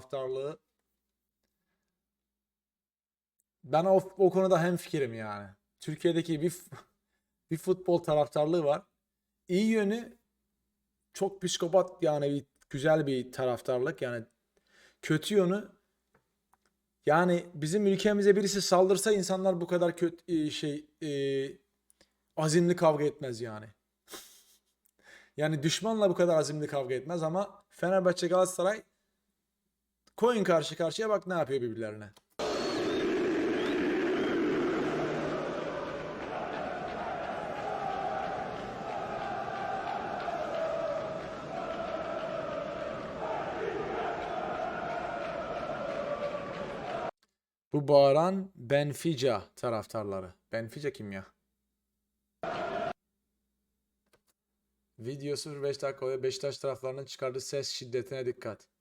taraftarlığı ben o, o konuda hemfikirim yani. Türkiye'deki bir bir futbol taraftarlığı var. İyi yönü çok psikopat yani bir güzel bir taraftarlık yani kötü yönü yani bizim ülkemize birisi saldırsa insanlar bu kadar kötü şey e, azimli kavga etmez yani. Yani düşmanla bu kadar azimli kavga etmez ama Fenerbahçe Galatasaray koyun karşı karşıya bak ne yapıyor birbirlerine. Bu bağıran Benfica taraftarları. Benfica kim ya? Video 05 dakika ve Beşiktaş taraflarının çıkardığı ses şiddetine dikkat.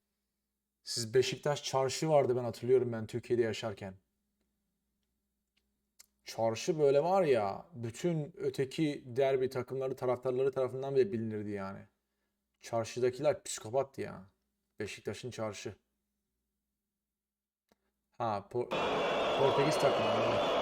Siz Beşiktaş çarşı vardı ben hatırlıyorum ben Türkiye'de yaşarken. Çarşı böyle var ya bütün öteki derbi takımları taraftarları tarafından bile bilinirdi yani. Çarşıdakiler psikopattı ya. Beşiktaş'ın çarşı. Ha Por- Portekiz takımı. evet.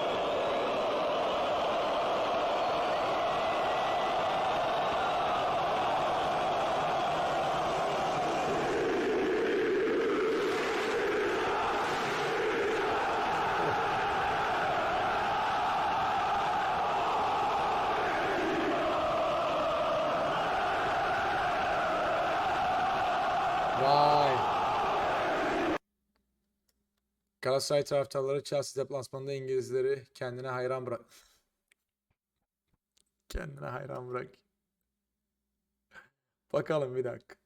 Vay. Galatasaray taraftarları Chelsea deplasmanında İngilizleri kendine hayran bırak. Kendine hayran bırak. Bakalım bir dakika.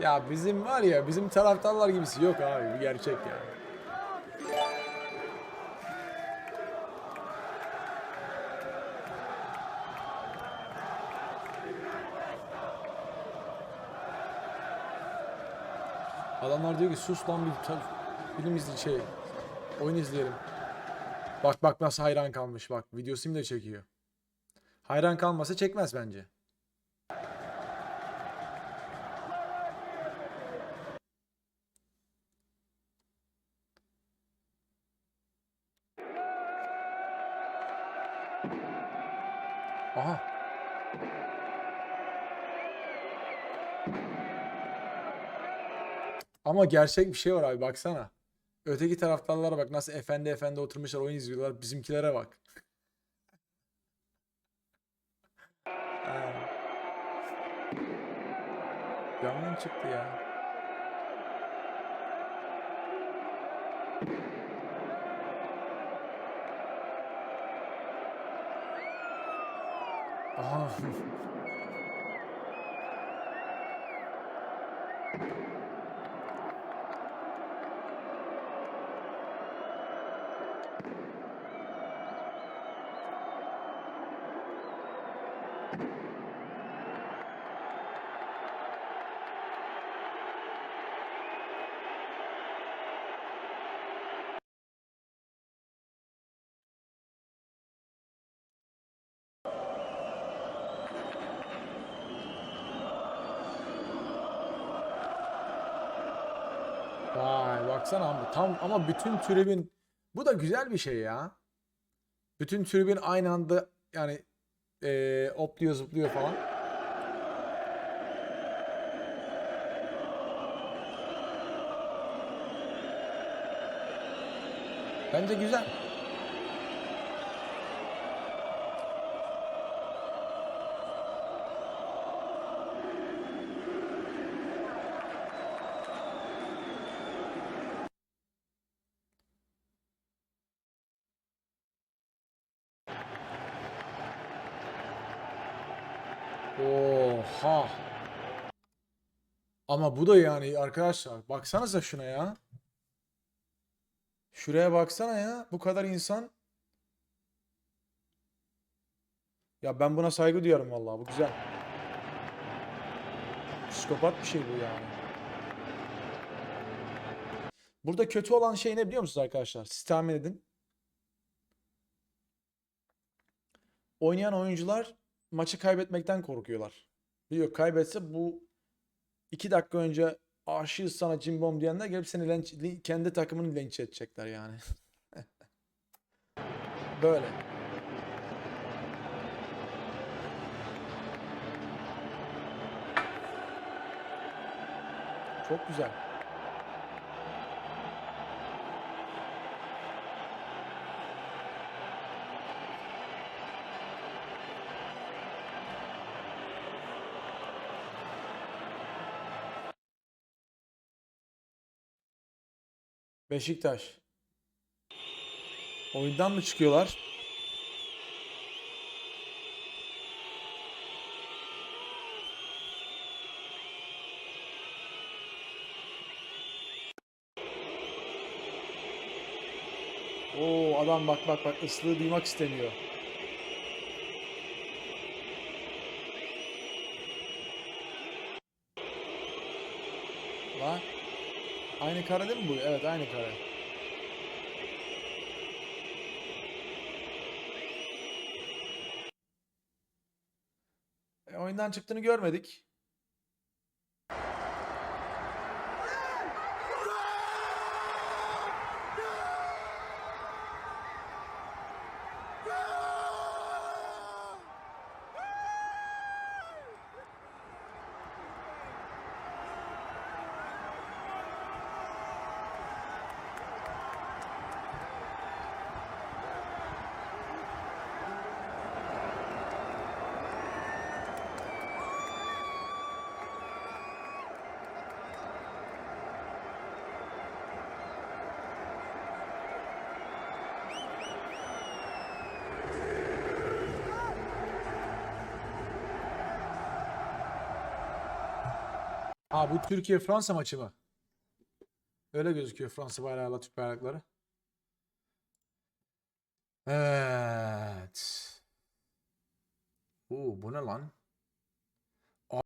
Ya bizim var ya bizim taraftarlar gibisi yok abi bu gerçek yani. Adamlar diyor ki sus lan bir film izle şey oyun izleyelim. Bak bak nasıl hayran kalmış bak videosunu da çekiyor. Hayran kalmasa çekmez bence. Ama gerçek bir şey var abi baksana. Öteki taraftarlara bak nasıl efendi efendi oturmuşlar oyun izliyorlar. Bizimkilere bak. Camdan çıktı ya. Oh. Vay baksana tam ama bütün tribün bu da güzel bir şey ya. Bütün tribün aynı anda yani eee opluyor zıplıyor falan. Bence güzel. Oha. Ama bu da yani arkadaşlar baksanıza şuna ya. Şuraya baksana ya. Bu kadar insan. Ya ben buna saygı duyarım vallahi. Bu güzel. Psikopat bir şey bu yani. Burada kötü olan şey ne biliyor musunuz arkadaşlar? Siz tahmin edin. Oynayan oyuncular maçı kaybetmekten korkuyorlar. Biliyor kaybetse bu iki dakika önce aşığız sana cimbom diyenler gelip seni lenç, kendi takımını linç edecekler yani. Böyle. Çok güzel. Beşiktaş. Oyundan mı çıkıyorlar? Oo adam bak bak bak ıslığı duymak istemiyor. Lan. Aynı kare değil mi bu? Evet aynı kare. E, oyundan çıktığını görmedik. Ha bu Türkiye Fransa maçı mı? Öyle gözüküyor Fransa bayrağıyla Türk bayrakları. Evet. Oo, bu ne lan?